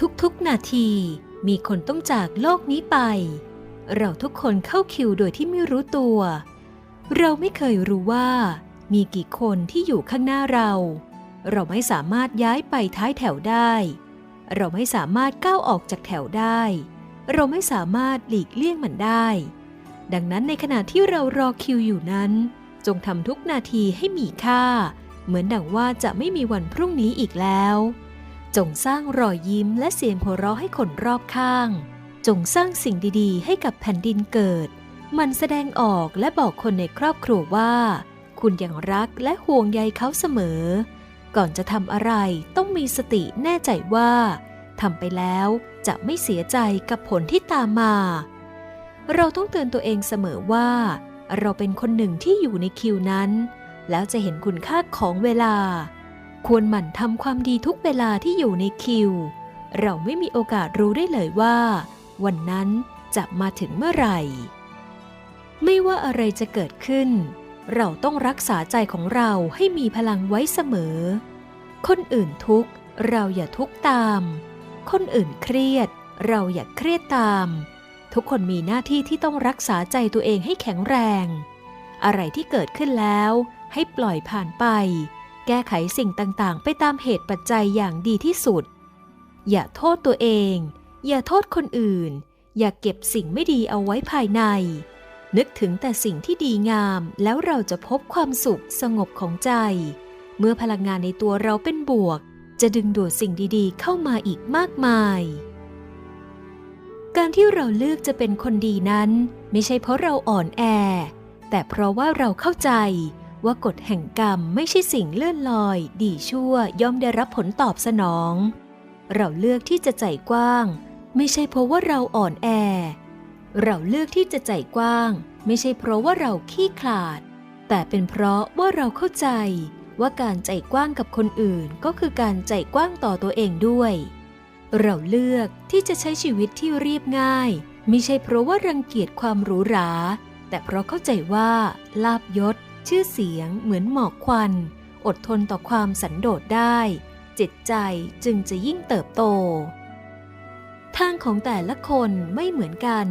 ทุกๆนาทีมีคนต้องจากโลกนี้ไป เราทุกคนเข้าคิวโดยที่ไม่รู้ตัว เราไม่เคยรู้ว่า มีกี่คนที่อยู่ข้างหน้าเรา เราไม่สามารถย้ายไปท้ายแถวได้ เราไม่สามารถก้าวออกจากแถวได้ เราไม่สามารถหลีกเลี่ยงมันได้ ดังนั้นในขณะที่เรารอคิวอยู่นั้น จงทำทุกนาทีให้มีค่า เหมือนดังว่าจะไม่มีวันพรุ่งนี้อีกแล้ว จงสร้างรอยยิ้มและเสียงหัวเราะให้คนรอบข้าง จงสร้างสิ่งดีๆ ให้กับแผ่นดินเกิด มันแสดงออกและบอกคนในครอบครัวว่า คุณยังรักและห่วงใยเขาเสมอ ก่อนจะทำอะไรต้องมีสติแน่ใจว่าทำไปแล้วจะไม่เสียใจกับผลที่ตามมา เราต้องเตือนตัวเองเสมอว่า เราเป็นคนหนึ่งที่อยู่ในคิวนั้น แล้วจะเห็นคุณค่าของเวลา ควรหมั่นทำความดีทุกเวลาที่อยู่ในคิว เราไม่มีโอกาสรู้ได้เลยว่า วันนั้นจะมาถึงเมื่อไหร่ ไม่ว่าอะไรจะเกิดขึ้น เราต้องรักษาใจของเราให้มีพลังไว้เสมอ คนอื่นทุกข์เราอย่าทุกข์ตาม คนอื่นเครียด เราอย่าเครียดตาม ทุกคนมีหน้าที่ที่ต้องรักษาใจตัวเองให้แข็งแรง อะไรที่เกิดขึ้นแล้ว ให้ปล่อยผ่านไป แก้ไขสิ่งต่างๆ ไปตามเหตุปัจจัยอย่างดีที่สุด อย่าโทษตัวเอง อย่าโทษคนอื่น อย่าเก็บสิ่งไม่ดีเอาไว้ภายใน นึกถึงแต่สิ่งที่ดีงามแล้วเราจะพบความสุขสงบของใจ เมื่อพลังงานในตัวเราเป็นบวก จะดึงดูดสิ่งดีๆ เข้ามาอีกมากมาย การที่เราเลือกจะเป็นคนดีนั้น ไม่ใช่เพราะเราอ่อนแอ แต่เพราะว่าเราเข้าใจ ว่ากฎแห่งกรรมไม่ใช่สิ่งเลื่อนลอย ดีชั่วย่อมได้รับผลตอบสนอง เราเลือกที่จะใจกว้าง ไม่ใช่เพราะว่าเราอ่อนแอ เราเลือกที่จะใจกว้าง ไม่ใช่เพราะว่าเราขี้ขลาด แต่เป็นเพราะว่าเราเข้าใจ ว่าการใจกว้างกับคนอื่นก็คือการใจกว้างต่อตัวเองด้วย เราเลือกที่จะใช้ชีวิตที่เรียบง่าย ไม่ใช่เพราะว่ารังเกียจความหรูหรา แต่เพราะเข้าใจว่าลาบยศ ชื่อเสียงเหมือนหมอกควัน อดทนต่อความสันโดษได้ จิตใจจึงจะยิ่งเติบโต ทางของแต่ละคนไม่เหมือนกัน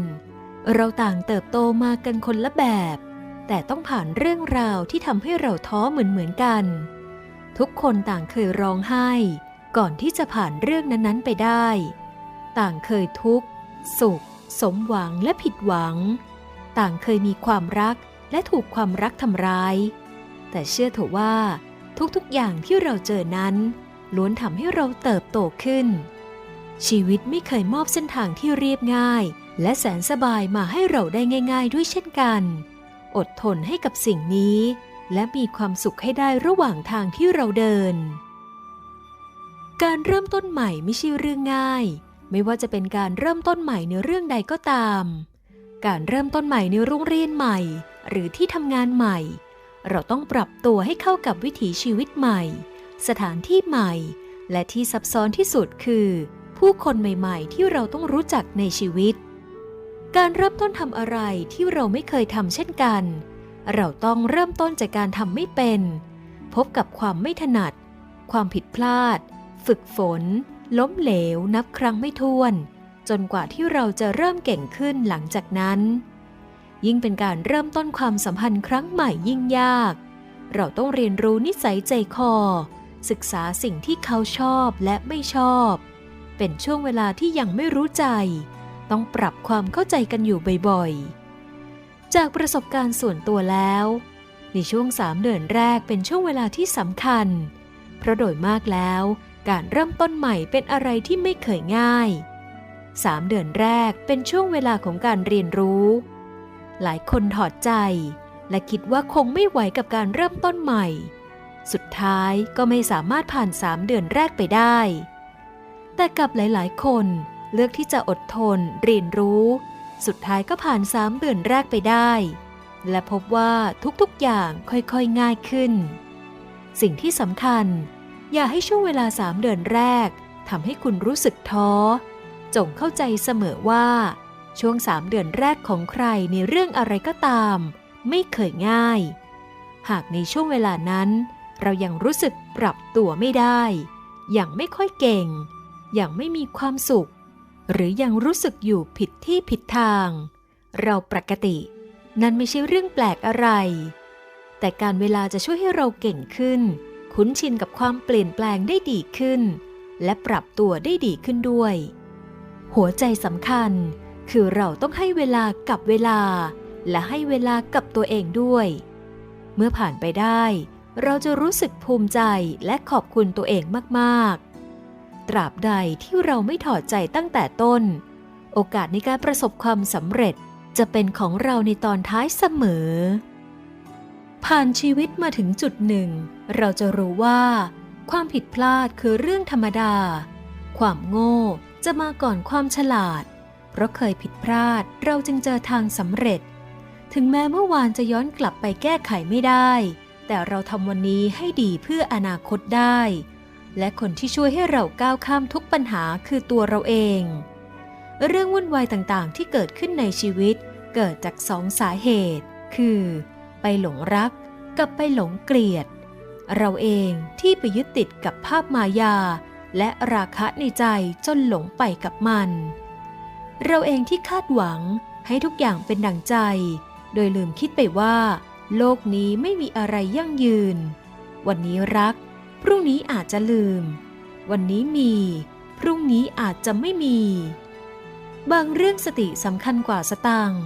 เราต่างเติบโตมากันคนละแบบ แต่ต้องผ่านเรื่องราวที่ทำให้เราท้อเหมือนเหมือนกัน ทุกคนต่างเคยร้องไห้ ก่อนที่จะผ่านเรื่องนั้นๆไปได้ ต่างเคยทุกข์ สุข สมหวังและผิดหวัง ต่างเคยมีความรัก และถูกความรักทำร้าย แต่เชื่อเถอะว่า ทุกๆอย่างที่เราเจอนั้น ล้วนทำให้เราเติบโตขึ้น ชีวิตไม่เคยมอบเส้นทางที่เรียบง่าย และแสนสบายมาให้เราได้ง่าย ๆ ด้วยเช่นกัน อดทนให้กับสิ่งนี้ และมีความสุขให้ได้ระหว่างทางที่เราเดิน การเริ่มต้นใหม่ไม่ใช่เรื่องง่าย ไม่ว่าจะเป็นการเริ่มต้นใหม่ในเรื่องใดก็ตามการเริ่มต้นใหม่ในโรงเรียนใหม่ หรือที่ทำงานใหม่ เราต้องปรับตัวให้เข้ากับวิถีชีวิตใหม่ สถานที่ใหม่ และที่ซับซ้อนที่สุดคือ ผู้คนใหม่ๆ ที่เราต้องรู้จักในชีวิต การเริ่มต้นทำอะไรที่เราไม่เคยทำเช่นกัน เราต้องเริ่มต้นจากการทำไม่เป็น พบกับความไม่ถนัด ความผิดพลาด ฝึกฝน ล้มเหลวนับครั้งไม่ถ้วน จนกว่าที่เราจะเริ่มเก่งขึ้นหลังจากนั้น ยิ่งเป็นการเริ่มต้นความสัมพันธ์ครั้งใหม่ยิ่งยาก เราต้องเรียนรู้นิสัยใจคอ ศึกษาสิ่งที่เขาชอบและไม่ชอบ เป็นช่วงเวลาที่ยังไม่รู้ใจ ต้องปรับความเข้าใจกันอยู่บ่อยๆ จากประสบการณ์ส่วนตัวแล้ว ในช่วงสามเดือนแรกเป็นช่วงเวลาที่สำคัญ เพราะโดยมากแล้วการเริ่มต้นใหม่เป็นอะไรที่ไม่เคยง่ายสามเดือนแรกเป็นช่วงเวลาของการเรียนรู้ หลายคนถอดใจ และคิดว่าคงไม่ไหวกับการเริ่มต้นใหม่ สุดท้ายก็ไม่สามารถผ่านสามเดือนแรกไปได้ แต่กับหลายๆ คนเลือกที่จะอดทนเรียนรู้ สุดท้ายก็ผ่านสามเดือนแรกไปได้ และพบว่าทุกๆอย่างค่อยๆง่ายขึ้น สิ่งที่สำคัญ อย่าให้ช่วงเวลาสามเดือนแรกทำให้คุณรู้สึกท้อ จงเข้าใจเสมอว่า ช่วงสามเดือนแรกของใครในเรื่องอะไรก็ตาม ไม่เคยง่าย หากในช่วงเวลานั้น เรายังรู้สึกปรับตัวไม่ได้ ยังไม่ค่อยเก่ง ยังไม่มีความสุข หรือยังรู้สึกอยู่ผิดที่ผิดทาง เราปกติ นั่นไม่ใช่เรื่องแปลกอะไร แต่การเวลาจะช่วยให้เราเก่งขึ้น คุ้นชินกับความเปลี่ยนแปลงได้ดีขึ้น และปรับตัวได้ดีขึ้นด้วย หัวใจสำคัญ คือเราต้องให้เวลากับเวลา และให้เวลากับตัวเองด้วย เมื่อผ่านไปได้ เราจะรู้สึกภูมิใจและขอบคุณตัวเองมากๆ ตราบใดที่เราไม่ถอดใจตั้งแต่ต้น โอกาสในการประสบความสำเร็จจะเป็นของเราในตอนท้ายเสมอ ผ่านชีวิตมาถึงจุดหนึ่ง เราจะรู้ว่า ความผิดพลาดคือเรื่องธรรมดา ความโง่จะมาก่อนความฉลาด เพราะเคยผิดพลาดเราจึงเจอทางสำเร็จ ถึงแม้เมื่อวานจะย้อนกลับไปแก้ไขไม่ได้ แต่เราทำวันนี้ให้ดีเพื่ออนาคตได้ และคนที่ช่วยให้เราก้าวข้ามทุกปัญหาคือตัวเราเอง เรื่องวุ่นวายต่างๆ ที่เกิดขึ้นในชีวิต เกิดจากสองสาเหตุ คือ ไปหลงรักกับไปหลงเกลียด เราเองที่ไปยึดติดกับภาพมายา และราคะในใจจนหลงไปกับมัน เราเองที่คาดหวังให้ทุกอย่างเป็นดั่งใจ โดยลืมคิดไปว่า โลกนี้ไม่มีอะไรยั่งยืน วันนี้รัก พรุ่งนี้อาจจะลืม วันนี้มี พรุ่งนี้อาจจะไม่มี บางเรื่องสติสำคัญกว่าสตังค์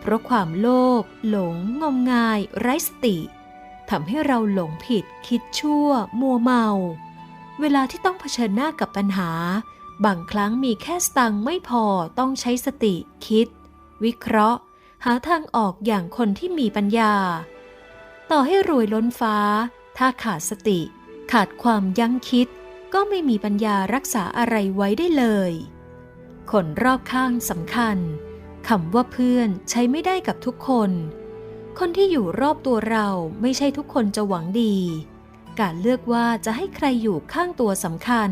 เพราะความโลภหลง งมงาย ไร้สติทำให้เราหลงผิด คิดชั่ว มัวเมา เวลาที่ต้องเผชิญหน้ากับปัญหา บางครั้งมีแค่สตังไม่พอต้องใช้สติคิด วิเคราะห์ หาทางออกอย่างคนที่มีปัญญา ต่อให้รวยล้นฟ้า ถ้าขาดสติ ขาดความยั้งคิด ก็ไม่มีปัญญารักษาอะไรไว้ได้เลย คนรอบข้างสำคัญคำว่าเพื่อนใช้ไม่ได้กับทุกคน คนที่อยู่รอบตัวเราไม่ใช่ทุกคนจะหวังดี การเลือกว่าจะให้ใครอยู่ข้างตัวสำคัญ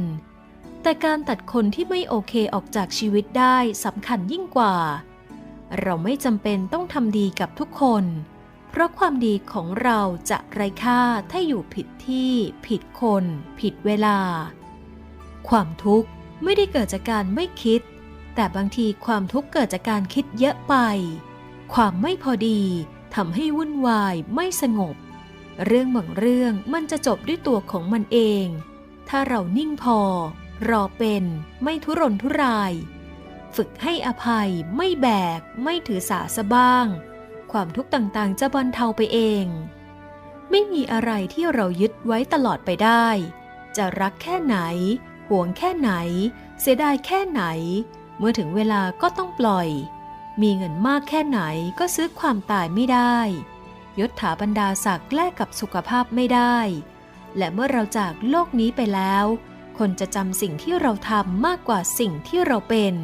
แต่การตัดคนที่ไม่โอเคออกจากชีวิตได้สำคัญยิ่งกว่า เราไม่จำเป็นต้องทำดีกับทุกคน เพราะความดีของเราจะไร้ค่าถ้าอยู่ผิดที่ ผิดคน ผิดเวลา ความทุกข์ไม่ได้เกิดจากการไม่คิด แต่บางทีความทุกข์เกิดจากการคิดเยอะไป ความไม่พอดีทำให้วุ่นวายไม่สงบ เรื่องบางเรื่องมันจะจบด้วยตัวของมันเอง ถ้าเรานิ่งพอ รอเป็นไม่ทุรนทุราย ฝึกให้อภัยไม่แบก ไม่ถือสาซะบ้าง ความทุกข์ต่างๆ จะบรรเทาไปเอง ไม่มีอะไรที่เรายึดไว้ตลอดไปได้ จะรักแค่ไหน ห่วงแค่ไหน เสียดายแค่ไหน เมื่อถึงเวลาก็ต้องปล่อย มีเงินมากแค่ไหนก็ซื้อความตายไม่ได้ยศถาบรรดาศักดิ์แลกกับสุขภาพไม่ได้ และเมื่อเราจากโลกนี้ไปแล้ว คนจะจำสิ่งที่เราทำมากกว่าสิ่งที่เราเป็น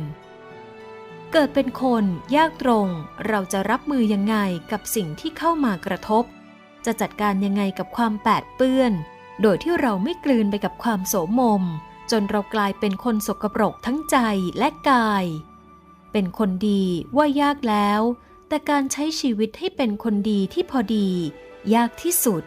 เกิดเป็นคนยากตรง เราจะรับมือยังไงกับสิ่งที่เข้ามากระทบ จะจัดการยังไงกับความแปดเปื้อน โดยที่เราไม่กลืนไปกับความโสมม จนเรากลายเป็นคนสกปรกทั้งใจและกาย เป็นคนดีว่ายากแล้ว แต่การใช้ชีวิตให้เป็นคนดีที่พอดี ยากที่สุด